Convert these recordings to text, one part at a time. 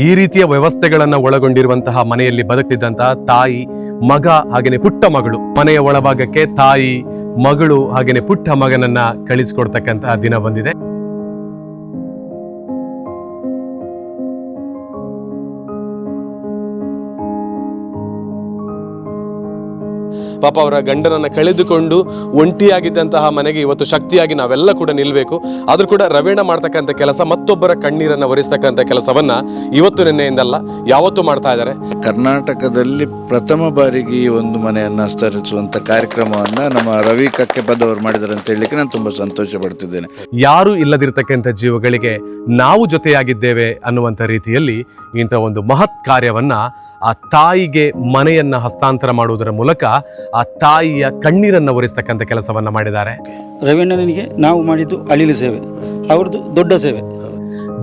ಈ ರೀತಿಯ ವ್ಯವಸ್ಥೆಗಳನ್ನ ಒಳಗೊಂಡಿರುವಂತಹ ಮನೆಯಲ್ಲಿ ಬದುಕ್ತಿದ್ದಂತಹ ತಾಯಿ, ಮಗ ಹಾಗೇನೆ ಪುಟ್ಟ ಮಗಳು. ಮನೆಯ ಒಳಭಾಗಕ್ಕೆ ತಾಯಿ, ಮಗಳು ಹಾಗೇನೆ ಪುಟ್ಟ ಮಗನನ್ನ ಕಳಿಸಿಕೊಡ್ತಕ್ಕಂತಹ ದಿನ ಬಂದಿದೆ. ಪಾಪ ಅವರ ಗಂಡನನ್ನು ಕಳೆದುಕೊಂಡು ಒಂಟಿಯಾಗಿದ್ದಂತಹ ಮನೆಗೆ ಇವತ್ತು ಶಕ್ತಿಯಾಗಿ ನಾವೆಲ್ಲ ಕೂಡ ನಿಲ್ಲಬೇಕು ಆದರೂ ಕೂಡ ರವೀಣ ಮಾಡ್ತಕ್ಕಂಥ ಕೆಲಸ ಮತ್ತೊಬ್ಬರ ಕಣ್ಣೀರನ್ನು ಒರೆಸ್ತಕ್ಕಂಥ ಕೆಲಸವನ್ನು ಇವತ್ತು ನಿನ್ನೆಯಿಂದಲ್ಲ ಯಾವತ್ತೂ ಮಾಡ್ತಾ ಇದ್ದಾರೆ. ಕರ್ನಾಟಕದಲ್ಲಿ ಪ್ರಥಮ ಬಾರಿಗೆ ಈ ಒಂದು ಮನೆಯನ್ನು ಸ್ತರಿಸುವಂಥ ಕಾರ್ಯಕ್ರಮವನ್ನು ನಮ್ಮ ರವಿ ಕಕ್ಕೆಪದವರು ಮಾಡಿದ್ದಾರೆ ಅಂತ ಹೇಳಲಿಕ್ಕೆ ನಾನು ತುಂಬ ಸಂತೋಷ ಪಡ್ತಿದ್ದೇನೆ. ಯಾರು ಇಲ್ಲದಿರತಕ್ಕಂಥ ಜೀವಗಳಿಗೆ ನಾವು ಜೊತೆಯಾಗಿದ್ದೇವೆ ಅನ್ನುವಂಥ ರೀತಿಯಲ್ಲಿ ಇಂಥ ಒಂದು ಮಹತ್ ಕಾರ್ಯವನ್ನ ಆ ತಾಯಿಗೆ ಮನೆಯನ್ನ ಹಸ್ತಾಂತರ ಮಾಡುವುದರ ಮೂಲಕ ಆ ತಾಯಿಯ ಕಣ್ಣೀರನ್ನು ಒರೆಸ್ತಕ್ಕಂಥ ಕೆಲಸವನ್ನ ಮಾಡಿದ್ದಾರೆ. ರವೀಣ್ಣನಿಗೆ ನಾವು ಮಾಡಿದ್ದು ಅಳಿಲು ಸೇವೆ ಅವ್ರದ್ದು ದೊಡ್ಡ ಸೇವೆ.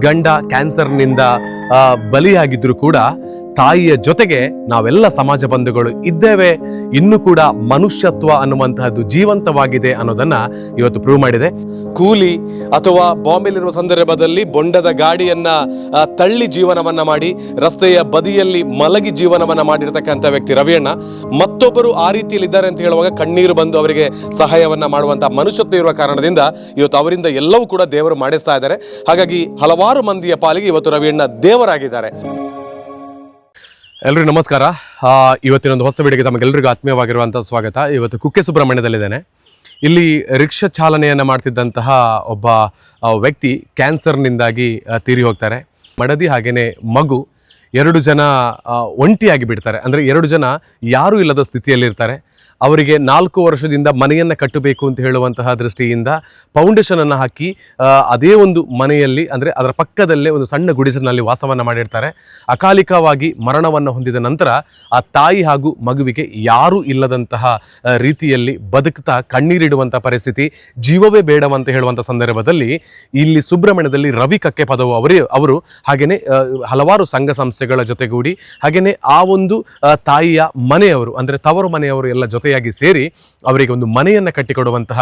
ಗಂಡ ಕ್ಯಾನ್ಸರ್ನಿಂದ ಬಲಿಯಾಗಿದ್ದರೂ ಕೂಡ ತಾಯಿಯ ಜೊತೆಗೆ ನಾವೆಲ್ಲ ಸಮಾಜ ಬಂಧುಗಳು ಇದ್ದೇವೆ. ಇನ್ನು ಕೂಡ ಮನುಷ್ಯತ್ವ ಅನ್ನುವಂತಹದ್ದು ಜೀವಂತವಾಗಿದೆ ಅನ್ನೋದನ್ನ ಇವತ್ತು ಪ್ರೂವ್ ಮಾಡಿದೆ. ಕೂಲಿ ಅಥವಾ ಬಾಂಬೆಲಿರುವ ಸಂದರ್ಭದಲ್ಲಿ ಬೊಂಡದ ಗಾಡಿಯನ್ನ ತಳ್ಳಿ ಜೀವನವನ್ನ ಮಾಡಿ, ರಸ್ತೆಯ ಬದಿಯಲ್ಲಿ ಮಲಗಿ ಜೀವನವನ್ನ ಮಾಡಿರ್ತಕ್ಕಂಥ ವ್ಯಕ್ತಿ ರವಿಯಣ್ಣ. ಮತ್ತೊಬ್ಬರು ಆ ರೀತಿಯಲ್ಲಿ ಇದ್ದಾರೆ ಅಂತ ಹೇಳುವಾಗ ಕಣ್ಣೀರು ಬಂದು ಅವರಿಗೆ ಸಹಾಯವನ್ನ ಮಾಡುವಂತಹ ಮನುಷ್ಯತ್ವ ಇರುವ ಕಾರಣದಿಂದ ಇವತ್ತು ಅವರಿಂದ ಎಲ್ಲವೂ ಕೂಡ ದೇವರು ಮಾಡಿಸ್ತಾ ಇದ್ದಾರೆ. ಹಾಗಾಗಿ ಹಲವಾರು ಮಂದಿಯ ಪಾಲಿಗೆ ಇವತ್ತು ರವಿಯಣ್ಣ ದೇವರಾಗಿದ್ದಾರೆ. ಎಲ್ರಿಗೂ ನಮಸ್ಕಾರ. ಇವತ್ತಿನ ಒಂದು ಹೊಸ ವಿಡಿಯೋಗೆ ತಮಗೆಲ್ಲರಿಗೂ ಆತ್ಮೀಯವಾಗಿರುವಂತಹ ಸ್ವಾಗತ. ಇವತ್ತು ಕುಕ್ಕೆ ಸುಬ್ರಹ್ಮಣ್ಯದಲ್ಲಿದ್ದೇನೆ. ಇಲ್ಲಿ ರಿಕ್ಷಾ ಚಾಲನೆಯನ್ನು ಮಾಡ್ತಿದ್ದಂತಹ ಒಬ್ಬ ವ್ಯಕ್ತಿ ಕ್ಯಾನ್ಸರ್ನಿಂದಾಗಿ ತೀರಿ ಹೋಗ್ತಾರೆ. ಮಡದಿ ಹಾಗೆಯೇ ಮಗು ಎರಡು ಜನ ಒಂಟಿಯಾಗಿ ಬಿಡ್ತಾರೆ. ಅಂದರೆ ಎರಡು ಜನ ಯಾರೂ ಇಲ್ಲದ ಸ್ಥಿತಿಯಲ್ಲಿರ್ತಾರೆ. ಅವರಿಗೆ ನಾಲ್ಕು ವರ್ಷದಿಂದ ಮನೆಯನ್ನು ಕಟ್ಟಬೇಕು ಅಂತ ಹೇಳುವಂತಹ ದೃಷ್ಟಿಯಿಂದ ಫೌಂಡೇಶನ್ ಅನ್ನು ಹಾಕಿ ಅದೇ ಒಂದು ಮನೆಯಲ್ಲಿ, ಅಂದರೆ ಅದರ ಪಕ್ಕದಲ್ಲೇ ಒಂದು ಸಣ್ಣ ಗುಡಿಸಿನಲ್ಲಿ ವಾಸವನ್ನು ಮಾಡಿರ್ತಾರೆ. ಅಕಾಲಿಕವಾಗಿ ಮರಣವನ್ನು ಹೊಂದಿದ ನಂತರ ಆ ತಾಯಿ ಹಾಗೂ ಮಗುವಿಗೆ ಯಾರೂ ಇಲ್ಲದಂತಹ ರೀತಿಯಲ್ಲಿ ಬದುಕ್ತಾ ಕಣ್ಣೀರಿಡುವಂಥ ಪರಿಸ್ಥಿತಿ, ಜೀವವೇ ಬೇಡವಂತ ಹೇಳುವಂಥ ಸಂದರ್ಭದಲ್ಲಿ ಇಲ್ಲಿ ಸುಬ್ರಹ್ಮಣ್ಯದಲ್ಲಿ ರವಿ ಕಕ್ಕೆ ಪದವು ಅವರೇ ಅವರು ಹಾಗೆಯೇ ಹಲವಾರು ಸಂಘ ಸಂಸ್ಥೆಗಳ ಜೊತೆಗೂಡಿ ಹಾಗೆಯೇ ಆ ಒಂದು ತಾಯಿಯ ಮನೆಯವರು, ಅಂದರೆ ತವರು ಮನೆಯವರು ಎಲ್ಲ ಜೊತೆಯಾಗಿ ಸೇರಿ ಅವರಿಗೆ ಒಂದು ಮನೆಯನ್ನು ಕಟ್ಟಿಕೊಡುವಂತಹ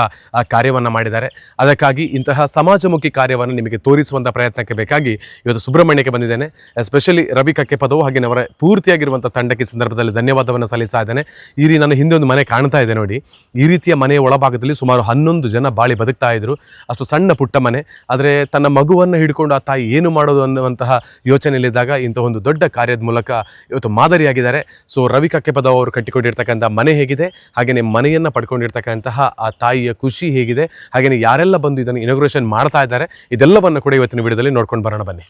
ಕಾರ್ಯವನ್ನು ಮಾಡಿದ್ದಾರೆ. ಅದಕ್ಕಾಗಿ ಇಂತಹ ಸಮಾಜಮುಖಿ ಕಾರ್ಯವನ್ನು ನಿಮಗೆ ತೋರಿಸುವಂಥ ಪ್ರಯತ್ನಕ್ಕೆ ಬೇಕಾಗಿ ಇವತ್ತು ಸುಬ್ರಹ್ಮಣ್ಯಕ್ಕೆ ಬಂದಿದ್ದೇನೆ. ಎಸ್ಪೆಷಲಿ ರವಿ ಕಕ್ಕೆ ಪದವು ಹಾಗೆ ಅವರ ಪೂರ್ತಿಯಾಗಿರುವಂಥ ತಂಡಕ್ಕೆ ಸಂದರ್ಭದಲ್ಲಿ ಧನ್ಯವಾದವನ್ನು ಸಲ್ಲಿಸ್ತಾ ಇದ್ದೇನೆ. ಈ ರೀತಿ ನನ್ನ ಹಿಂದೆ ಒಂದು ಮನೆ ಕಾಣ್ತಾ ಇದೆ ನೋಡಿ. ಈ ರೀತಿಯ ಮನೆಯ ಒಳಭಾಗದಲ್ಲಿ ಸುಮಾರು ಹನ್ನೊಂದು ಜನ ಬಾಳಿ ಬದುಕ್ತಾ ಇದ್ರು. ಅಷ್ಟು ಸಣ್ಣ ಪುಟ್ಟ ಮನೆ. ಆದರೆ ತನ್ನ ಮಗುವನ್ನು ಹಿಡ್ಕೊಂಡು ಆ ತಾಯಿ ಏನು ಮಾಡೋದು ಅನ್ನುವಂತಹ ಯೋಚನೆಯಲ್ಲಿದ್ದಾಗ ಇಂತಹ ಒಂದು ದೊಡ್ಡ ಕಾರ್ಯದ ಮೂಲಕ ಇವತ್ತು ಮಾದರಿಯಾಗಿದ್ದಾರೆ. ಸೊ ರವಿ ಕಕ್ಕೆಪದ ಅವರು ಕಟ್ಟಿಕೊಂಡಿರ್ತಕ್ಕಂಥ ಮನೆ ಹೇಗಿದೆ? ಹಾಗೆಯೇ ಮನೆಯನ್ನು ಪಡ್ಕೊಂಡಿರ್ತಕ್ಕಂತಹ ಆ ತಾಯಿಯ ಖುಷಿ ಹೇಗಿದೆ. ಹಾಗೆಯೇ ಯಾರೆಲ್ಲ ಬಂದು ಇದನ್ನು ಇನಾಗ್ರೇಷನ್ ಮಾಡ್ತಾ ಇದ್ದಾರೆ, ಇದೆಲ್ಲವನ್ನು ಕೂಡ ಇವತ್ತಿನ ವಿಡಿಯೋದಲ್ಲಿ ನೋಡ್ಕೊಂಡು ಬರೋಣ ಬನ್ನಿ.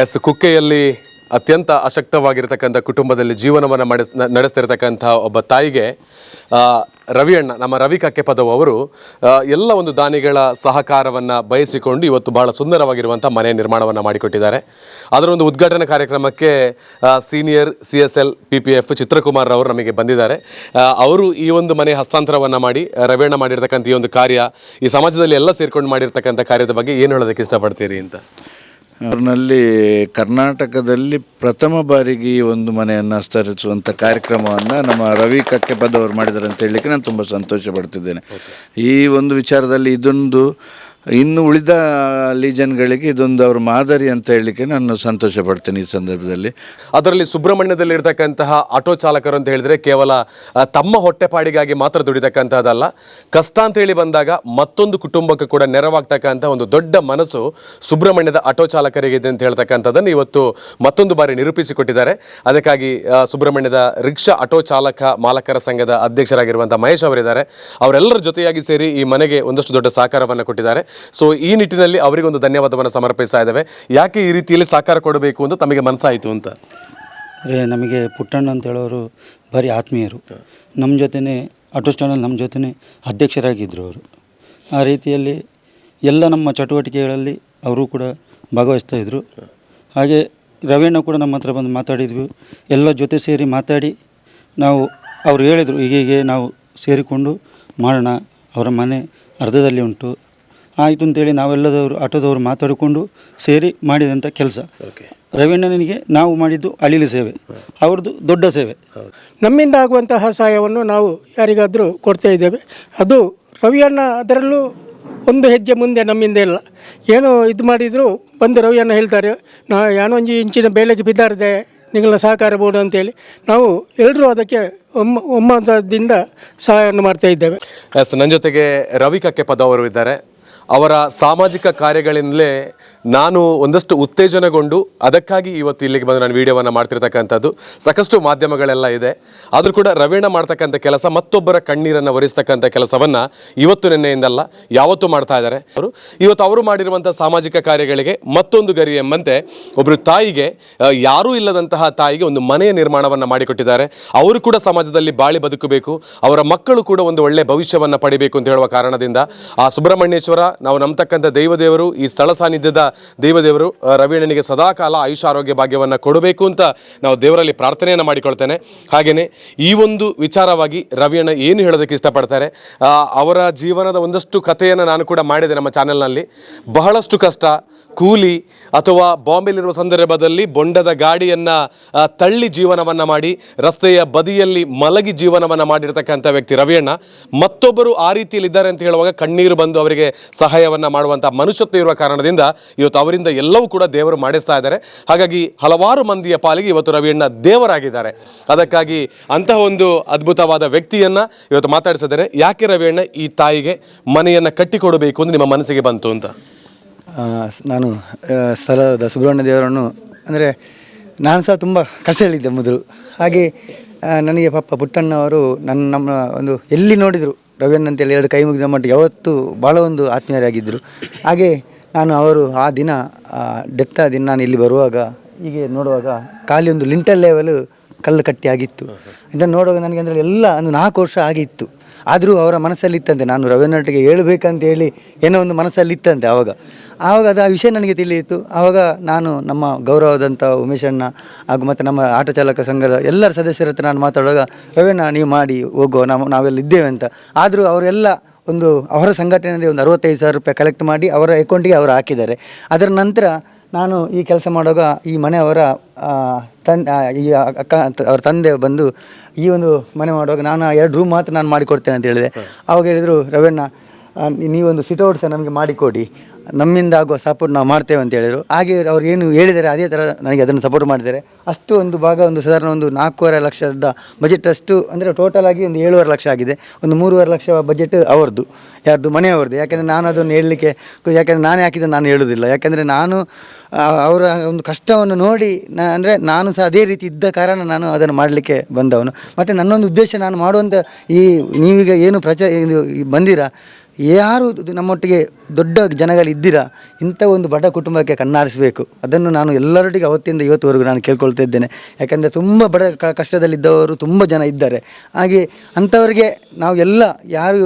ಎಸ್, ಕುಕ್ಕೆಯಲ್ಲಿ ಅತ್ಯಂತ ಅಶಕ್ತವಾಗಿರ್ತಕ್ಕಂಥ ಕುಟುಂಬದಲ್ಲಿ ಜೀವನವನ್ನು ನಡೆಸ್ ನಡೆಸ್ತಿರ್ತಕ್ಕಂಥ ಒಬ್ಬ ತಾಯಿಗೆ ರವಿಯಣ್ಣ, ನಮ್ಮ ರವಿ ಕಕ್ಕೆಪದವು ಅವರು ಎಲ್ಲ ಒಂದು ದಾನಿಗಳ ಸಹಕಾರವನ್ನು ಬಯಸಿಕೊಂಡು ಇವತ್ತು ಬಹಳ ಸುಂದರವಾಗಿರುವಂಥ ಮನೆ ನಿರ್ಮಾಣವನ್ನು ಮಾಡಿಕೊಟ್ಟಿದ್ದಾರೆ. ಅದರ ಒಂದು ಉದ್ಘಾಟನಾ ಕಾರ್ಯಕ್ರಮಕ್ಕೆ senior C S L P P F Chitrakumar ಅವರು ನಮಗೆ ಬಂದಿದ್ದಾರೆ. ಅವರು ಈ ಒಂದು ಮನೆ ಹಸ್ತಾಂತರವನ್ನು ಮಾಡಿ, ರವಿಯಣ್ಣ ಮಾಡಿರ್ತಕ್ಕಂಥ ಈ ಒಂದು ಕಾರ್ಯ ಈ ಸಮಾಜದಲ್ಲಿ ಎಲ್ಲ ಸೇರಿಕೊಂಡು ಮಾಡಿರ್ತಕ್ಕಂಥ ಕಾರ್ಯದ ಬಗ್ಗೆ ಏನು ಹೇಳೋದಕ್ಕೆ ಇಷ್ಟಪಡ್ತೀರಿ ಅಂತ? ಅವ್ರನಲ್ಲಿ ಕರ್ನಾಟಕದಲ್ಲಿ ಪ್ರಥಮ ಬಾರಿಗೆ ಈ ಒಂದು ಮನೆಯನ್ನು ಸ್ತರಿಸುವಂಥ ಕಾರ್ಯಕ್ರಮವನ್ನು ನಮ್ಮ ರವಿ ಕಕ್ಕೆಪದ್ ಅವರು ಮಾಡಿದ್ದಾರೆ ಅಂತ ಹೇಳಲಿಕ್ಕೆ ನಾನು ತುಂಬ ಸಂತೋಷ ಪಡ್ತಿದ್ದೇನೆ. ಈ ಒಂದು ವಿಚಾರದಲ್ಲಿ ಇದೊಂದು ಇನ್ನು ಉಳಿದ ಲೀಜನ್ಗಳಿಗೆ ಇದೊಂದು ಅವ್ರ ಮಾದರಿ ಅಂತ ಹೇಳಲಿಕ್ಕೆ ನಾನು ಸಂತೋಷ ಪಡ್ತೇನೆ ಈ ಸಂದರ್ಭದಲ್ಲಿ. ಅದರಲ್ಲಿ ಸುಬ್ರಹ್ಮಣ್ಯದಲ್ಲಿ ಇರತಕ್ಕಂತಹ ಆಟೋ ಚಾಲಕರು ಅಂತ ಹೇಳಿದ್ರೆ ಕೇವಲ ತಮ್ಮ ಹೊಟ್ಟೆಪಾಡಿಗಾಗಿ ಮಾತ್ರ ದುಡಿತಕ್ಕಂಥದ್ದಲ್ಲ. ಕಷ್ಟ ಅಂತ ಹೇಳಿ ಬಂದಾಗ ಮತ್ತೊಂದು ಕುಟುಂಬಕ್ಕೆ ಕೂಡ ನೆರವಾಗ್ತಕ್ಕಂಥ ಒಂದು ದೊಡ್ಡ ಮನಸ್ಸು ಸುಬ್ರಹ್ಮಣ್ಯದ ಆಟೋ ಚಾಲಕರಿಗಿದೆ ಅಂತ ಹೇಳ್ತಕ್ಕಂಥದ್ದನ್ನು ಇವತ್ತು ಮತ್ತೊಂದು ಬಾರಿ ನಿರೂಪಿಸಿಕೊಟ್ಟಿದ್ದಾರೆ. ಅದಕ್ಕಾಗಿ ಸುಬ್ರಹ್ಮಣ್ಯದ ರಿಕ್ಷಾ ಆಟೋ ಚಾಲಕ ಮಾಲಕರ ಸಂಘದ ಅಧ್ಯಕ್ಷರಾಗಿರುವಂಥ ಮಹೇಶ್ ಅವರಿದ್ದಾರೆ. ಅವರೆಲ್ಲರ ಜೊತೆಯಾಗಿ ಸೇರಿ ಈ ಮನೆಗೆ ಒಂದಷ್ಟು ದೊಡ್ಡ ಸಹಕಾರವನ್ನು ಕೊಟ್ಟಿದ್ದಾರೆ. ಸೊ ಈ ನಿಟ್ಟಿನಲ್ಲಿ ಅವರಿಗೊಂದು ಧನ್ಯವಾದವನ್ನು ಸಮರ್ಪಿಸ್ತಾ ಇದ್ದಾವೆ. ಯಾಕೆ ಈ ರೀತಿಯಲ್ಲಿ ಸಹಕಾರ ಕೊಡಬೇಕು ಅಂತ ತಮಗೆ ಮನಸ್ಸಾಯಿತು ಅಂತ? ಅಂದರೆ ನಮಗೆ ಪುಟ್ಟಣ್ಣ ಅಂತ ಹೇಳೋರು ಭಾರಿ ಆತ್ಮೀಯರು. ನಮ್ಮ ಜೊತೆನೇ, ಆಟೋ ಸ್ಟ್ಯಾಂಡಲ್ಲಿ ನಮ್ಮ ಜೊತೆನೇ ಅಧ್ಯಕ್ಷರಾಗಿದ್ದರು ಅವರು. ಆ ರೀತಿಯಲ್ಲಿ ಎಲ್ಲ ನಮ್ಮ ಚಟುವಟಿಕೆಗಳಲ್ಲಿ ಅವರು ಕೂಡ ಭಾಗವಹಿಸ್ತಾ ಇದ್ದರು ಹಾಗೆ ರವಿಯಣ್ಣ ಕೂಡ ನಮ್ಮ ಹತ್ರ ಬಂದು ಮಾತಾಡಿದ್ವಿ. ಎಲ್ಲ ಜೊತೆ ಸೇರಿ ಮಾತಾಡಿ ನಾವು, ಅವ್ರು ಹೇಳಿದರು, ಹೀಗೆ ಹೀಗೆ ನಾವು ಸೇರಿಕೊಂಡು ಮಾಡೋಣ. ಅವರ ಮನೆ ಅರ್ಧದಲ್ಲಿ ಉಂಟು. ಆಯಿತು ಅಂತೇಳಿ ನಾವೆಲ್ಲದವರು ಆಟೋದವರು ಮಾತಾಡಿಕೊಂಡು ಸೇರಿ ಮಾಡಿದಂಥ ಕೆಲಸ. ರವೀಣ್ಣನಿಗೆ ನಾವು ಮಾಡಿದ್ದು ಅಳಿಲ ಸೇವೆ. ಅವ್ರದ್ದು ದೊಡ್ಡ ಸೇವೆ. ನಮ್ಮಿಂದ ಆಗುವಂತಹ ಸಹಾಯವನ್ನು ನಾವು ಯಾರಿಗಾದರೂ ಕೊಡ್ತಾ ಇದ್ದೇವೆ. ಅದು ರವಿಯಣ್ಣ ಅದರಲ್ಲೂ ಒಂದು ಹೆಜ್ಜೆ ಮುಂದೆ ನಮ್ಮಿಂದ ಇಲ್ಲ. ಏನು ಇದು ಮಾಡಿದರೂ ಬಂದು ರವಿಯಣ್ಣ ಹೇಳ್ತಾರೆ ನಾ ಯಾನೊಂಜಿ ಇಂಚಿನ ಬೇಲೆಗೆ ಬಿದ್ದಾರದೆ ನಿಗಳ ಸಹಕಾರ ಬೋಡು ಅಂತೇಳಿ. ನಾವು ಎಲ್ಲರೂ ಅದಕ್ಕೆ ಒಮ್ಮ ಒಮ್ಮತದಿಂದ ಸಹಾಯವನ್ನು ಮಾಡ್ತಾ ಇದ್ದೇವೆ. ಎಸ್ ನನ್ನ ಜೊತೆಗೆ ರವಿ ಕಕ್ಕೆಪದ ಅವರು ಇದ್ದಾರೆ. ಅವರ ಸಾಮಾಜಿಕ ಕಾರ್ಯಗಳಿಂದಲೇ ನಾನು ಒಂದಷ್ಟು ಉತ್ತೇಜನಗೊಂಡು ಅದಕ್ಕಾಗಿ ಇವತ್ತು ಇಲ್ಲಿಗೆ ಬಂದು ನಾನು ವಿಡಿಯೋವನ್ನು ಮಾಡ್ತಿರ್ತಕ್ಕಂಥದ್ದು. ಸಾಕಷ್ಟು ಮಾಧ್ಯಮಗಳೆಲ್ಲ ಇದೆ. ಆದರೂ ಕೂಡ ರವೀಣ ಮಾಡ್ತಕ್ಕಂಥ ಕೆಲಸ, ಮತ್ತೊಬ್ಬರ ಕಣ್ಣೀರನ್ನು ಒರೆಸ್ತಕ್ಕಂಥ ಕೆಲಸವನ್ನು ಇವತ್ತು ನಿನ್ನೆಯಿಂದಲ್ಲ, ಯಾವತ್ತೂ ಮಾಡ್ತಾ ಇದ್ದಾರೆ. ಅವರು ಇವತ್ತು ಅವರು ಮಾಡಿರುವಂಥ ಸಾಮಾಜಿಕ ಕಾರ್ಯಗಳಿಗೆ ಮತ್ತೊಂದು ಗರಿ ಎಂಬಂತೆ ಒಬ್ಬರು ತಾಯಿಗೆ ಯಾರೂ ಇಲ್ಲದಂತಹ ತಾಯಿಗೆ ಒಂದು ಮನೆಯ ನಿರ್ಮಾಣವನ್ನು ಮಾಡಿಕೊಟ್ಟಿದ್ದಾರೆ. ಅವರು ಕೂಡ ಸಮಾಜದಲ್ಲಿ ಬಾಳಿ ಬದುಕಬೇಕು. ಅವರ ಮಕ್ಕಳು ಕೂಡ ಒಂದು ಒಳ್ಳೆ ಭವಿಷ್ಯವನ್ನು ಪಡಿಬೇಕು ಅಂತ ಹೇಳುವ ಕಾರಣದಿಂದ ಆ ಸುಬ್ರಹ್ಮಣ್ಯೇಶ್ವರ, ನಾವು ನಂಬತಕ್ಕಂಥ ದೈವದೇವರು ಈ ಸ್ಥಳ ಸಾನ್ನಿಧ್ಯದ ದೈವದೇವರು ರವೀಣ್ಣನಿಗೆ ಸದಾಕಾಲ ಆಯುಷ ಆರೋಗ್ಯ ಭಾಗ್ಯವನ್ನು ಕೊಡಬೇಕು ಅಂತ ನಾವು ದೇವರಲ್ಲಿ ಪ್ರಾರ್ಥನೆಯನ್ನು ಮಾಡಿಕೊಳ್ತೇನೆ. ಹಾಗೆಯೇ ಈ ಒಂದು ವಿಚಾರವಾಗಿ ರವಿಯಣ್ಣ ಏನು ಹೇಳೋದಕ್ಕೆ ಇಷ್ಟಪಡ್ತಾರೆ ಅವರ ಜೀವನದ ಒಂದಷ್ಟು ಕಥೆಯನ್ನು ನಾನು ಕೂಡ ಮಾಡಿದೆ ನಮ್ಮ ಚಾನೆಲ್ನಲ್ಲಿ. ಬಹಳಷ್ಟು ಕಷ್ಟ ಕೂಲಿ ಅಥವಾ ಬಾಂಬೆಲಿರುವ ಸಂದರ್ಭದಲ್ಲಿ ಬೊಂಡದ ಗಾಡಿಯನ್ನು ತಳ್ಳಿ ಜೀವನವನ್ನು ಮಾಡಿ, ರಸ್ತೆಯ ಬದಿಯಲ್ಲಿ ಮಲಗಿ ಜೀವನವನ್ನು ಮಾಡಿರ್ತಕ್ಕಂಥ ವ್ಯಕ್ತಿ ರವಿಯಣ್ಣ. ಮತ್ತೊಬ್ಬರು ಆ ರೀತಿಯಲ್ಲಿ ಇದ್ದಾರೆ ಅಂತ ಹೇಳುವಾಗ ಕಣ್ಣೀರು ಬಂದು ಅವರಿಗೆ ಸಹಾಯವನ್ನು ಮಾಡುವಂಥ ಮನುಷ್ಯತ್ವ ಇರುವ ಕಾರಣದಿಂದ ಇವತ್ತು ಅವರಿಂದ ಎಲ್ಲವೂ ಕೂಡ ದೇವರು ಮಾಡಿಸ್ತಾ ಇದ್ದಾರೆ. ಹಾಗಾಗಿ ಹಲವಾರು ಮಂದಿಯ ಪಾಲಿಗೆ ಇವತ್ತು ರವಿಯಣ್ಣ ದೇವರಾಗಿದ್ದಾರೆ. ಅದಕ್ಕಾಗಿ ಅಂತಹ ಒಂದು ಅದ್ಭುತವಾದ ವ್ಯಕ್ತಿಯನ್ನು ಇವತ್ತು ಮಾತಾಡಿಸಿದರೆ ಯಾಕೆ ರವಿಯಣ್ಣ ಈ ತಾಯಿಗೆ ಮನೆಯನ್ನು ಕಟ್ಟಿಕೊಡಬೇಕು ಅಂತ ನಿಮ್ಮ ಮನಸ್ಸಿಗೆ ಬಂತು ಅಂತ? ನಾನು ಸ್ಥಳದ ಸುಬ್ರಹ್ಮಣ್ಯ ದೇವರನ್ನು, ಅಂದರೆ ನಾನು ಸಹ ತುಂಬ ಕಷ್ಟದಲ್ಲಿದ್ದೆ ಮೊದಲು. ಹಾಗೆ ನನಗೆ ಪಾಪ ಪುಟ್ಟಣ್ಣವರು ನನ್ನ, ನಮ್ಮ ಒಂದು ಎಲ್ಲಿ ನೋಡಿದರು ರವಿಯಣ್ಣ ಅಂತೇಳಿ ಎರಡು ಕೈ ಮುಗಿದ ಮಟ್ಟಿಗೆ ಯಾವತ್ತೂ ಭಾಳ ಒಂದು ಆತ್ಮೀಯರಾಗಿದ್ದರು. ಹಾಗೆ ನಾನು ಅವರು ಆ ದಿನ ಡೆತ್ ದಿನ ನಾನು ಇಲ್ಲಿ ಬರುವಾಗ, ಹೀಗೆ ನೋಡುವಾಗ, ಖಾಲಿ ಒಂದು ಲಿಂಟಲ್ ಲೆವೆಲ್ ಕಲ್ಲು ಕಟ್ಟಿಯಾಗಿತ್ತು ಇದನ್ನು ನೋಡುವಾಗ ನನಗೆ ಅಂದರೆ ಎಲ್ಲ ಒಂದು ನಾಲ್ಕು ವರ್ಷ ಆಗಿತ್ತು. ಆದರೂ ಅವರ ಮನಸ್ಸಲ್ಲಿತ್ತಂತೆ. ನಾನು ರವೀಂದ್ರನಾಥ್ಗೆ ಹೇಳ್ಬೇಕಂತ ಹೇಳಿ ಏನೋ ಒಂದು ಮನಸ್ಸಲ್ಲಿತ್ತಂತೆ ಆವಾಗ ಆವಾಗ ಅದು ಆ ವಿಷಯ ನನಗೆ ತಿಳಿಯಿತು. ಆವಾಗ ನಾನು ನಮ್ಮ ಗೌರವದಂಥ ಉಮೇಶಣ್ಣ ಹಾಗೂ ಮತ್ತು ನಮ್ಮ ಆಟೋ ಚಾಲಕ ಸಂಘದ ಎಲ್ಲರ ಸದಸ್ಯರ ಹತ್ರ ನಾನು ಮಾತಾಡುವಾಗ ರವೀಣ ನೀವು ಮಾಡಿ ಹೋಗೋ ನಾವು, ನಾವೆಲ್ಲ ಇದ್ದೇವೆ ಅಂತ. ಆದರೂ ಅವರೆಲ್ಲ ಒಂದು ಅವರ ಸಂಘಟನೆಯಿಂದ ಒಂದು ಅರವತ್ತೈದು ಸಾವಿರ ರೂಪಾಯಿ ಕಲೆಕ್ಟ್ ಮಾಡಿ ಅವರ ಅಕೌಂಟಿಗೆ ಅವರು ಹಾಕಿದ್ದಾರೆ. ಅದರ ನಂತರ ನಾನು ಈ ಕೆಲಸ ಮಾಡುವಾಗ ಈ ಮನೆಯವರ ತನ್ ಈ ಅಕ್ಕ ಅವ್ರ ತಂದೆ ಬಂದು ಈ ಒಂದು ಮನೆ ಮಾಡುವಾಗ ನಾನು ಎರಡು ರೂಮ್ ಮಾತ್ರ ನಾನು ಮಾಡಿಕೊಡ್ತೇನೆ ಅಂತ ಹೇಳಿದೆ. ಅವಾಗ ಹೇಳಿದರು ರವಣ್ಣ ನೀವೊಂದು ಸಿಟೌಟ್ ಸಹ ನಮಗೆ ಮಾಡಿಕೊಡಿ. ನಮ್ಮಿಂದ ಆಗುವ ಸಪೋರ್ಟ್ ನಾವು ಮಾಡ್ತೇವೆ ಅಂತ ಹೇಳಿದರು. ಹಾಗೆ ಅವ್ರು ಏನು ಹೇಳಿದ್ದಾರೆ ಅದೇ ಥರ ನನಗೆ ಅದನ್ನು ಸಪೋರ್ಟ್ ಮಾಡಿದ್ದಾರೆ. ಅಷ್ಟು ಒಂದು ಭಾಗ ಒಂದು ಸಾಧಾರಣ ಒಂದು ನಾಲ್ಕೂವರೆ ಲಕ್ಷದ ಬಜೆಟ್ ಅಷ್ಟು ಅಂದರೆ ಟೋಟಲ್ ಆಗಿ ಒಂದು ಏಳುವರೆ ಲಕ್ಷ ಆಗಿದೆ. ಒಂದು ಮೂರುವರೆ ಲಕ್ಷ ಬಜೆಟ್ ಅವ್ರದ್ದು, ಯಾರ್ದು ಮನೆಯವ್ರದ್ದು ಯಾಕೆಂದರೆ ನಾನು ಅದನ್ನು ಹೇಳಲಿಕ್ಕೆ, ಯಾಕೆಂದರೆ ನಾನು ಹಾಕಿದ್ದು ನಾನು ಹೇಳುವುದಿಲ್ಲ ಯಾಕೆಂದರೆ ನಾನು ಅವರ ಒಂದು ಕಷ್ಟವನ್ನು ನೋಡಿ ನಾ, ಅಂದರೆ ನಾನು ಸಹ ಅದೇ ರೀತಿ ಇದ್ದ ಕಾರಣ ನಾನು ಅದನ್ನು ಮಾಡಲಿಕ್ಕೆ ಬಂದವನು. ಮತ್ತು ನನ್ನೊಂದು ಉದ್ದೇಶ ನಾನು ಮಾಡುವಂಥ ಈ, ನೀವೀಗ ಏನು ಪ್ರಚ ಬಂದಿರ ಯಾರು ನಮ್ಮೊಟ್ಟಿಗೆ ದೊಡ್ಡ ಜನಗಳು ಇದ್ದೀರಾ, ಇಂಥ ಒಂದು ಬಡ ಕುಟುಂಬಕ್ಕೆ ಕಣ್ಣಾರಿಸಬೇಕು. ಅದನ್ನು ನಾನು ಎಲ್ಲರೊಟ್ಟಿಗೆ ಅವತ್ತಿಂದ ಇವತ್ತುವರೆಗೂ ನಾನು ಕೇಳ್ಕೊಳ್ತಾ ಇದ್ದೇನೆ. ಯಾಕಂದರೆ ತುಂಬ ಬಡ ಕಷ್ಟದಲ್ಲಿದ್ದವರು ತುಂಬ ಜನ ಇದ್ದಾರೆ. ಹಾಗೆ ಅಂಥವರಿಗೆ ನಾವು ಎಲ್ಲ ಯಾರು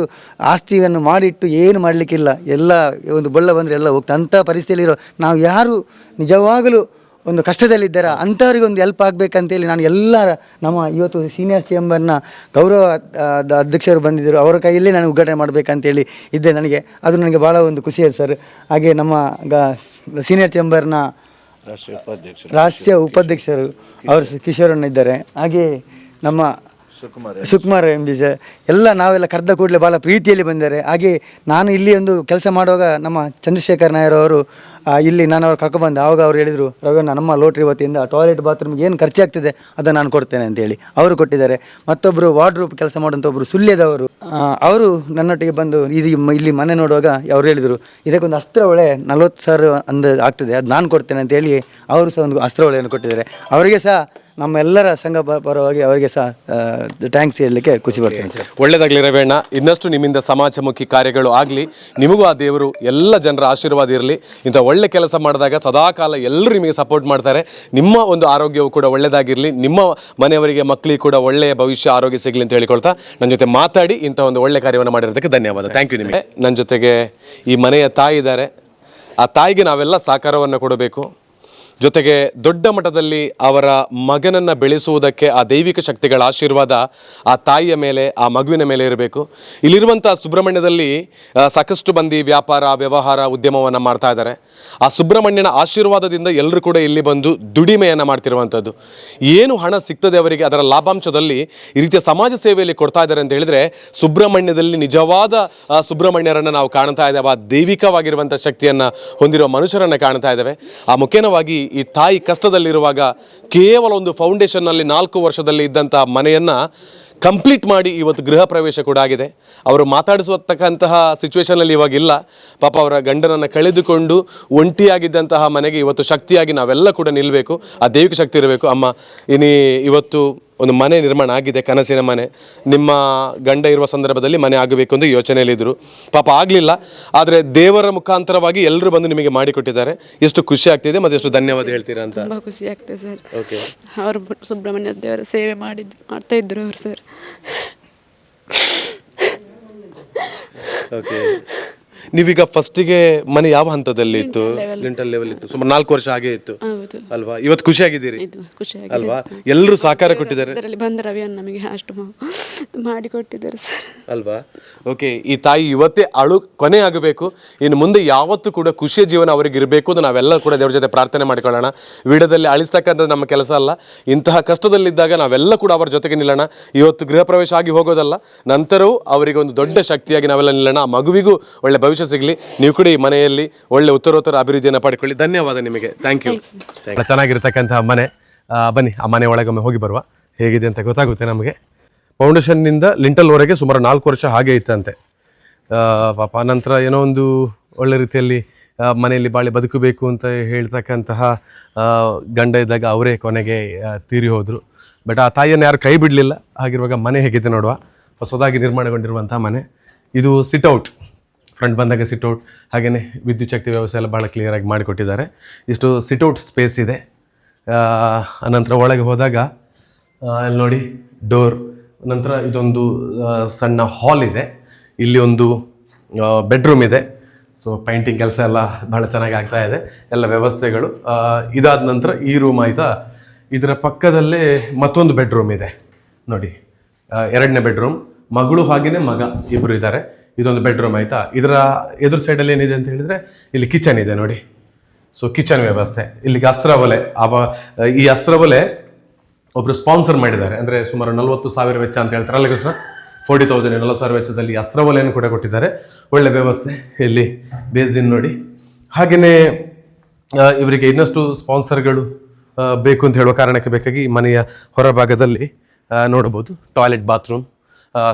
ಆಸ್ತಿಯನ್ನು ಮಾಡಿಟ್ಟು ಏನು ಮಾಡಲಿಕ್ಕಿಲ್ಲ, ಎಲ್ಲ ಒಂದು ಬಳ್ಳ ಬಂದರೆ ಎಲ್ಲ ಹೋಗ್ತಾ ಅಂಥ ಪರಿಸ್ಥಿತಿಯಲ್ಲಿರೋ ನಾವು ಯಾರು ನಿಜವಾಗಲೂ ಒಂದು ಕಷ್ಟದಲ್ಲಿದ್ದಾರ ಅಂಥವ್ರಿಗೆ ಒಂದು ಹೆಲ್ಪ್ ಆಗಬೇಕಂತೇಳಿ ನಾನು ಎಲ್ಲ ನಮ್ಮ ಇವತ್ತು ಸೀನಿಯರ್ ಚೇಂಬರ್ನ ಗೌರವ ದ ಅಧ್ಯಕ್ಷರು ಬಂದಿದ್ದರು. ಅವರ ಕೈಯಲ್ಲಿ ನಾನು ಉದ್ಘಾಟನೆ ಮಾಡಬೇಕಂತೇಳಿ ಇದ್ದೆ ನನಗೆ. ಅದು ನನಗೆ ಭಾಳ ಒಂದು ಖುಷಿ ಆಯ್ತು ಸರ್. ಹಾಗೆ ನಮ್ಮ ಗ ಸೀನಿಯರ್ ಚೇಂಬರ್ನ ರಾಷ್ಟ್ರೀಯ ಉಪಾಧ್ಯಕ್ಷರು. ರಾಷ್ಟ್ರೀಯ ಉಪಾಧ್ಯಕ್ಷರು ಅವರು ಸ- ಕಿಶೋರಣ್ಣ ಇದ್ದಾರೆ. ಹಾಗೆ ನಮ್ಮ Sukumar Sukumar M B sir ಎಲ್ಲ ನಾವೆಲ್ಲ ಕರೆದ ಕೂಡಲೇ ಭಾಳ ಪ್ರೀತಿಯಲ್ಲಿ ಬಂದಿದ್ದಾರೆ. ಹಾಗೆ ನಾನು ಇಲ್ಲಿ ಒಂದು ಕೆಲಸ ಮಾಡುವಾಗ ನಮ್ಮ ಚಂದ್ರಶೇಖರ್ ನಾಯರ್ ಅವರು ಇಲ್ಲಿ ನಾನು ಅವ್ರು ಕರ್ಕೊಬಂದೆ ಆವಾಗ ಅವ್ರು ಹೇಳಿದರು ರವಿಯಣ್ಣ ನಮ್ಮ ಲೋಟ್ರಿ ವತಿಯಿಂದ ಟಾಯ್ಲೆಟ್ ಬಾತ್ರೂಮ್ಗೆ ಏನು ಖರ್ಚಾಗ್ತದೆ? ಅದನ್ನು ನಾನು ಕೊಡ್ತೇನೆ ಅಂತೇಳಿ. ಅವರು ಕೊಟ್ಟಿದ್ದಾರೆ. ಮತ್ತೊಬ್ಬರು ವಾರ್ಡ್ರೂಪ್ ಕೆಲಸ ಮಾಡುವಂಥ ಒಬ್ಬರು ಸುಳ್ಯದವರು ಅವರು ನನ್ನೊಟ್ಟಿಗೆ ಬಂದು ಇದು ಇಲ್ಲಿ ಮನೆ ನೋಡುವಾಗ ಅವ್ರು ಹೇಳಿದರು, ಇದಕ್ಕೊಂದು ಅಸ್ತ್ರ ಒಳೆ ನಲ್ವತ್ತು ಸಾವಿರ ಅಂದ, ಆಗ್ತದೆ. ಅದು ನಾನು ಕೊಡ್ತೇನೆ ಅಂತೇಳಿ ಅವರು ಸಹ ಒಂದು ಅಸ್ತ್ರ ಒಳೆಯನ್ನು ಕೊಟ್ಟಿದ್ದಾರೆ. ಅವರಿಗೆ ಸಹ ನಮ್ಮೆಲ್ಲರ ಸಂಘ ಪರವಾಗಿ ಅವರಿಗೆ ಸಹ ಟ್ಯಾಂಕ್ಸ್ ಹೇಳಲಿಕ್ಕೆ ಖುಷಿ ಪಡ್ತೇನೆ. ಸರ್ ಒಳ್ಳೆದಾಗ್ಲಿ ರವೇಣ್ಣ ಇನ್ನಷ್ಟು ನಿಮ್ಮಿಂದ ಸಮಾಜಮುಖಿ ಕಾರ್ಯಗಳು ಆಗಲಿ, ನಿಮಗೂ ಆ ದೇವರು ಎಲ್ಲ ಜನರ ಆಶೀರ್ವಾದ ಇರಲಿ. ಇಂಥ ಒಳ್ಳೆ ಕೆಲಸ ಮಾಡಿದಾಗ ಸದಾಕಾಲ ಎಲ್ಲರೂ ನಿಮಗೆ ಸಪೋರ್ಟ್ ಮಾಡ್ತಾರೆ. ನಿಮ್ಮ ಒಂದು ಆರೋಗ್ಯವು ಕೂಡ ಒಳ್ಳೆಯದಾಗಿರಲಿ ನಿಮ್ಮ ಮನೆಯವರಿಗೆ, ಮಕ್ಕಳಿಗೆ ಕೂಡ ಒಳ್ಳೆಯ ಭವಿಷ್ಯ, ಆರೋಗ್ಯ ಸಿಗಲಿ ಅಂತ ಹೇಳಿಕೊಳ್ತಾ ನನ್ನ ಜೊತೆ ಮಾತಾಡಿ ಇಂಥ ಒಂದು ಒಳ್ಳೆ ಕಾರ್ಯವನ್ನು ಮಾಡಿರೋದಕ್ಕೆ ಧನ್ಯವಾದ. ಥ್ಯಾಂಕ್ ಯು ನಿಮಗೆ. ನನ್ನ ಜೊತೆಗೆ ಈ ಮನೆಯ ತಾಯಿ ಇದ್ದಾರೆ. ಆ ತಾಯಿಗೆ ನಾವೆಲ್ಲ ಸಹಕಾರವನ್ನು ಕೊಡಬೇಕು. ಜೊತೆಗೆ ದೊಡ್ಡ ಮಟ್ಟದಲ್ಲಿ ಅವರ ಮಗನನ್ನು ಬೆಳೆಸುವುದಕ್ಕೆ ಆ ದೈವಿಕ ಶಕ್ತಿಗಳ ಆಶೀರ್ವಾದ ಆ ತಾಯಿಯ ಮೇಲೆ, ಆ ಮಗುವಿನ ಮೇಲೆ ಇರಬೇಕು. ಇಲ್ಲಿರುವಂಥ ಸುಬ್ರಹ್ಮಣ್ಯದಲ್ಲಿ ಸಾಕಷ್ಟು ಮಂದಿ ವ್ಯಾಪಾರ, ವ್ಯವಹಾರ ಉದ್ಯಮವನ್ನು ಮಾಡ್ತಾ ಇದ್ದಾರೆ. ಆ ಸುಬ್ರಹ್ಮಣ್ಯನ ಆಶೀರ್ವಾದದಿಂದ ಎಲ್ಲರೂ ಕೂಡ ಇಲ್ಲಿ ಬಂದು ದುಡಿಮೆಯನ್ನು ಮಾಡ್ತಿರುವಂಥದ್ದು. ಏನು ಹಣ ಸಿಗ್ತದೆ ಅವರಿಗೆ, ಅದರ ಲಾಭಾಂಶದಲ್ಲಿ ಈ ರೀತಿಯ ಸಮಾಜ ಸೇವೆಯಲ್ಲಿ ಕೊಡ್ತಾ ಇದ್ದಾರೆ ಅಂತ ಹೇಳಿದರೆ ಸುಬ್ರಹ್ಮಣ್ಯದಲ್ಲಿ ನಿಜವಾದ ಸುಬ್ರಹ್ಮಣ್ಯರನ್ನು ನಾವು ಕಾಣ್ತಾ ಇದ್ದೇವೆ. ಆ ದೈವಿಕವಾಗಿರುವಂಥ ಶಕ್ತಿಯನ್ನು ಹೊಂದಿರುವ ಮನುಷ್ಯರನ್ನು ಕಾಣ್ತಾ ಇದ್ದೇವೆ. ಆ ಮುಖ್ಯವಾಗಿ ಈ ತಾಯಿ ಕಷ್ಟದಲ್ಲಿರುವಾಗ ಕೇವಲ ಒಂದು ಫೌಂಡೇಶನ್ನಲ್ಲಿ ನಾಲ್ಕು ವರ್ಷದಲ್ಲಿ ಇದ್ದಂಥ ಮನೆಯನ್ನು ಕಂಪ್ಲೀಟ್ ಮಾಡಿ ಇವತ್ತು ಗೃಹ ಪ್ರವೇಶ ಕೂಡ ಆಗಿದೆ. ಅವರು ಮಾತಾಡಿಸತಕ್ಕಂತಹ ಸಿಚುವೇಶನಲ್ಲಿ ಇವಾಗಿಲ್ಲ ಪಾಪ ಅವರ ಗಂಡನನ್ನು ಕಳೆದುಕೊಂಡು ಒಂಟಿಯಾಗಿದ್ದಂತಹ ಮನೆಗೆ ಇವತ್ತು ಶಕ್ತಿಯಾಗಿ ನಾವೆಲ್ಲ ಕೂಡ ನಿಲ್ಲಬೇಕು ಆ ದೈವಿಕ ಶಕ್ತಿ ಇರಬೇಕು. ಅಮ್ಮ, ಇನಿ ಇವತ್ತು ಒಂದು ಮನೆ ನಿರ್ಮಾಣ ಆಗಿದೆ ಕನಸಿನ ಮನೆ. ನಿಮ್ಮ ಗಂಡ ಇರುವ ಸಂದರ್ಭದಲ್ಲಿ ಮನೆ ಆಗಬೇಕು ಎಂದು ಯೋಚನೆಯಲ್ಲಿದ್ದರು ಪಾಪ ಆಗಲಿಲ್ಲ ಆದರೆ ದೇವರ ಮುಖಾಂತರವಾಗಿ ಎಲ್ಲರೂ ಬಂದು ನಿಮಗೆ ಮಾಡಿಕೊಟ್ಟಿದ್ದಾರೆ. ಎಷ್ಟು ಖುಷಿ ಆಗ್ತಿದೆ ಮತ್ತು ಎಷ್ಟು ಧನ್ಯವಾದ ಹೇಳ್ತೀರಾ ಅಂತ. ತುಂಬ ಖುಷಿ ಆಗ್ತದೆ ಸರ್. ಓಕೆ. ಅವರು ಸುಬ್ರಹ್ಮಣ್ಯ ದೇವರ ಸೇವೆ ಮಾಡಿದ್ದು ಮಾಡ್ತಾ ಇದ್ರು ಅವರು ಸರ್. ಓಕೆ. ನೀವೀಗ ಫಸ್ಟಿಗೆ ಮನೆ ಯಾವ ಹಂತದಲ್ಲಿ ಇತ್ತು? ಲಿಂಟಲ್ ಲೆವೆಲ್ ಇತ್ತು. ಸುಮಾರು ನಾಲ್ಕು ವರ್ಷ ಆಗೇ ಇತ್ತು. ಹೌದು. ಅಲ್ವಾ? ಇವತ್ತು ಖುಷಿಯಾಗಿದ್ದೀರಿ ಇದು ಅಲ್ವಾ? ಎಲ್ಲರೂ ಸಹಕಾರ ಕೊಟ್ಟಿದ್ದಾರೆ. ಅದರಲ್ಲಿ ಬಂದ ರವಿಯನ್ನು ನಮಗೆ ಅಷ್ಟು ಮ- ಮಾಡಿಕೊಟ್ಟಿದ್ದಾರೆ ಸರ್. ಅಲ್ವಾ? ಓಕೆ ಈ ತಾಯಿ ಇವತ್ತೇ ಅಳು ಕೊನೆ ಆಗಬೇಕು. ಇನ್ನು ಮುಂದೆ ಯಾವತ್ತೂ ಕೂಡ ಖುಷಿಯ ಜೀವನ ಅವರಿಗೆ ಇರಬೇಕು ಅಂತ ನಾವೆಲ್ಲ ಕೂಡ ದೇವ್ರ ಜೊತೆ ಪ್ರಾರ್ಥನೆ ಮಾಡ್ಕೊಳ್ಳೋಣ. ವೀಡದಲ್ಲಿ ಅಳಿಸ್ತಕ್ಕಂಥದ್ದು ನಮ್ಮ ಕೆಲಸ ಅಲ್ಲ. ಇಂತಹ ಕಷ್ಟದಲ್ಲಿದ್ದಾಗ ನಾವೆಲ್ಲ ಕೂಡ ಅವರ ಜೊತೆಗೆ ನಿಲ್ಲೋಣ. ಇವತ್ತು ಗೃಹ ಪ್ರವೇಶ ಆಗಿ ಹೋಗೋದಲ್ಲ ನಂತರವೂ ಅವರಿಗೆ ಒಂದು ದೊಡ್ಡ ಶಕ್ತಿಯಾಗಿ ನಾವೆಲ್ಲ ನಿಲ್ಲೋಣ. ಆ ಮಗುವಿಗೂ ಒಳ್ಳೆ ಭವಿಷ್ಯ ಸಿಗಲಿ ನೀವು ಕೂಡ ಈ ಮನೆಯಲ್ಲಿ ಒಳ್ಳೆ ಉತ್ತರೋತ್ತರ ಅಭಿವೃದ್ಧಿಯನ್ನು ಪಡ್ಕೊಳ್ಳಿ. ಧನ್ಯವಾದ ನಿಮಗೆ. ಥ್ಯಾಂಕ್ ಯು ಚೆನ್ನಾಗಿರ್ತಕ್ಕಂತಹ ಮನೆ. ಬನ್ನಿ ಆ ಮನೆ ಒಳಗೊಮ್ಮೆ ಹೋಗಿ ಬರುವ. ಹೇಗಿದೆ ಅಂತ ಗೊತ್ತಾಗುತ್ತೆ ನಮಗೆ. ಫೌಂಡೇಶನ್ನಿಂದ ಲಿಂಟಲ್ವರೆಗೆ ಸುಮಾರು ನಾಲ್ಕು ವರ್ಷ ಹಾಗೆ ಇತ್ತಂತೆ. ಆ, ಪಾಪ ನಂತರ ಏನೋ ಒಂದು ಒಳ್ಳೆ ರೀತಿಯಲ್ಲಿ ಮನೆಯಲ್ಲಿ ಬಾಳೆ ಬದುಕಬೇಕು ಅಂತ ಹೇಳ್ತಕ್ಕಂತಹ ಗಂಡ ಇದ್ದಾಗ ಅವರೇ ಕೊನೆಗೆ ತೀರಿ ಹೋದರು. ಬಟ್ ಆ ತಾಯಿಯನ್ನು ಯಾರು ಕೈ ಬಿಡಲಿಲ್ಲ. ಹಾಗಿರುವಾಗ ಮನೆ ಹೇಗಿದೆ ನೋಡುವ. ಹೊಸದಾಗಿ ನಿರ್ಮಾಣಗೊಂಡಿರುವಂಥ ಮನೆ. ಇದು ಸಿಟ್ಔಟ್ ಫ್ರಂಟ್ ಬಂದಾಗ ಸಿಟ್ಔಟ್ ಹಾಗೆಯೇ ವಿದ್ಯುತ್ ಶಕ್ತಿ ವ್ಯವಸ್ಥೆ ಎಲ್ಲ ಭಾಳ ಕ್ಲಿಯರಾಗಿ ಮಾಡಿಕೊಟ್ಟಿದ್ದಾರೆ. ಇಷ್ಟು ಸಿಟ್ಔಟ್ ಸ್ಪೇಸ್ ಇದೆ. ಆ, ಅನಂತರ ಒಳಗೆ ಹೋದಾಗ ಅಲ್ಲಿ ನೋಡಿ ಡೋರ್ ನಂತರ ಇದೊಂದು ಸಣ್ಣ ಹಾಲ್ ಇದೆ. ಇಲ್ಲಿ ಒಂದು ಬೆಡ್ರೂಮ್ ಇದೆ. ಸೊ ಪೈಂಟಿಂಗ್ ಕೆಲಸ ಎಲ್ಲ ಭಾಳ ಚೆನ್ನಾಗಿ ಆಗ್ತಾ ಇದೆ. ಎಲ್ಲ ವ್ಯವಸ್ಥೆಗಳು ಇದಾದ ನಂತರ ಈ ರೂಮ್ ಆಯಿತಾ? ಇದರ ಪಕ್ಕದಲ್ಲೇ ಮತ್ತೊಂದು ಬೆಡ್ರೂಮ್ ಇದೆ. ನೋಡಿ ಎರಡನೇ ಬೆಡ್ರೂಮ್ ಮಗಳು ಹಾಗೆಯೇ ಮಗ ಇಬ್ಬರು ಇದ್ದಾರೆ. ಇದೊಂದು ಬೆಡ್ರೂಮ್ ಆಯಿತಾ? ಇದರ ಎದುರು ಸೈಡಲ್ಲಿ ಏನಿದೆ ಅಂತ ಹೇಳಿದರೆ ಇಲ್ಲಿ ಕಿಚನ್ ಇದೆ ನೋಡಿ. ಸೊ ಕಿಚನ್ ವ್ಯವಸ್ಥೆ. ಇಲ್ಲಿಗೆ ಅಸ್ತ್ರ ಒಲೆ. ಅವ, ಈ ಅಸ್ತ್ರ ಒಲೆ ಒಬ್ಬರು ಸ್ಪಾನ್ಸರ್ ಮಾಡಿದ್ದಾರೆ. ಅಂದರೆ ಸುಮಾರು ನಲವತ್ತು ಸಾವಿರ ವೆಚ್ಚ ಅಂತ ಹೇಳ್ತಾರಲ್ಲ ಕೃಷ್ಣ? ಫೋರ್ಟಿ ತೌಸಂಡ್ ನಲವತ್ತು ಸಾವಿರ ವೆಚ್ಚದಲ್ಲಿ ಅಸ್ತ್ರ ಒಲೆಯನ್ನು ಕೂಡ ಕೊಟ್ಟಿದ್ದಾರೆ. ಒಳ್ಳೆ ವ್ಯವಸ್ಥೆ ಇಲ್ಲಿ. ಬೇಸಿನ್ ನೋಡಿ. ಹಾಗೆಯೇ ಇವರಿಗೆ ಇನ್ನಷ್ಟು ಸ್ಪಾನ್ಸರ್ಗಳು ಬೇಕು ಅಂತ ಹೇಳುವ ಕಾರಣಕ್ಕೆ ಬೇಕಾಗಿ ಮನೆಯ ಹೊರಭಾಗದಲ್ಲಿ ನೋಡ್ಬೋದು ಟಾಯ್ಲೆಟ್ ಬಾತ್ರೂಮ್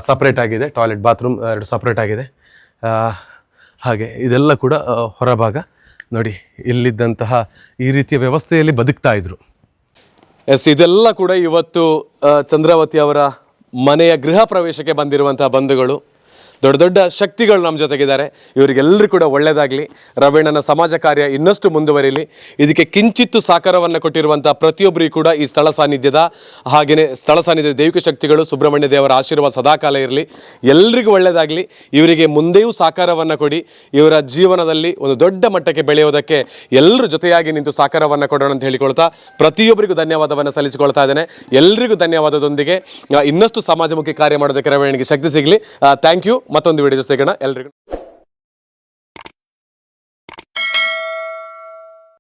ಸಪ್ರೇಟ್ ಆಗಿದೆ. ಟಾಯ್ಲೆಟ್ ಬಾತ್ರೂಮ್ ಎರಡು ಸಪ್ರೇಟ್ ಆಗಿದೆ. ಹಾಗೆ ಇದೆಲ್ಲ ಕೂಡ ಹೊರಭಾಗ. ನೋಡಿ, ಇಲ್ಲಿದ್ದಂತಹ ಈ ರೀತಿಯ ವ್ಯವಸ್ಥೆಯಲ್ಲಿ ಬದುಕ್ತಾ ಇದ್ರು. ಎಸ್ ಇದೆಲ್ಲ ಕೂಡ ಇವತ್ತು ಚಂದ್ರಾವತಿ ಅವರ ಮನೆಯ ಗೃಹ ಪ್ರವೇಶಕ್ಕೆ ಬಂದಿರುವಂತಹ ಬಂಧುಗಳು. ದೊಡ್ಡ ದೊಡ್ಡ ಶಕ್ತಿಗಳು ನಮ್ಮ ಜೊತೆಗಿದ್ದಾರೆ. ಇವರಿಗೆಲ್ಲರೂ ಕೂಡ ಒಳ್ಳೆಯದಾಗಲಿ ರವೀಣನ ಸಮಾಜ ಕಾರ್ಯ ಇನ್ನಷ್ಟು ಮುಂದುವರಿಲಿ. ಇದಕ್ಕೆ ಕಿಂಚಿತ್ತು ಸಾಕಾರವನ್ನು ಕೊಟ್ಟಿರುವಂಥ ಪ್ರತಿಯೊಬ್ಬರಿಗೂ ಕೂಡ ಈ ಸ್ಥಳ ಸಾನ್ನಿಧ್ಯದ ಹಾಗೆಯೇ ಸ್ಥಳ ಸಾನ್ನಿಧ್ಯ ದೈವಿಕ ಶಕ್ತಿಗಳು ಸುಬ್ರಹ್ಮಣ್ಯ ದೇವರ ಆಶೀರ್ವಾದ ಸದಾಕಾಲ ಇರಲಿ. ಎಲ್ರಿಗೂ ಒಳ್ಳೆಯದಾಗಲಿ ಇವರಿಗೆ ಮುಂದೆಯೂ ಸಾಕಾರವನ್ನು ಕೊಡಿ. ಇವರ ಜೀವನದಲ್ಲಿ ಒಂದು ದೊಡ್ಡ ಮಟ್ಟಕ್ಕೆ ಬೆಳೆಯೋದಕ್ಕೆ ಎಲ್ಲರೂ ಜೊತೆಯಾಗಿ ನಿಂತು ಸಾಕಾರವನ್ನು ಕೊಡೋಣ ಅಂತ ಹೇಳಿಕೊಳ್ತಾ ಪ್ರತಿಯೊಬ್ಬರಿಗೂ ಧನ್ಯವಾದವನ್ನು ಸಲ್ಲಿಸಿಕೊಳ್ತಾ ಇದ್ದೇನೆ. ಎಲ್ರಿಗೂ ಧನ್ಯವಾದದೊಂದಿಗೆ ಇನ್ನಷ್ಟು ಸಮಾಜಮುಖಿ ಕಾರ್ಯ ಮಾಡೋದಕ್ಕೆ ರವೀಣನಿಗೆ ಶಕ್ತಿ ಸಿಗಲಿ. ಥ್ಯಾಂಕ್ ಯು ಮತ್ತೊಂದು ವಿಡಿಯೋ ಸಿಗೋಣ ಎಲ್ರಿಗೂ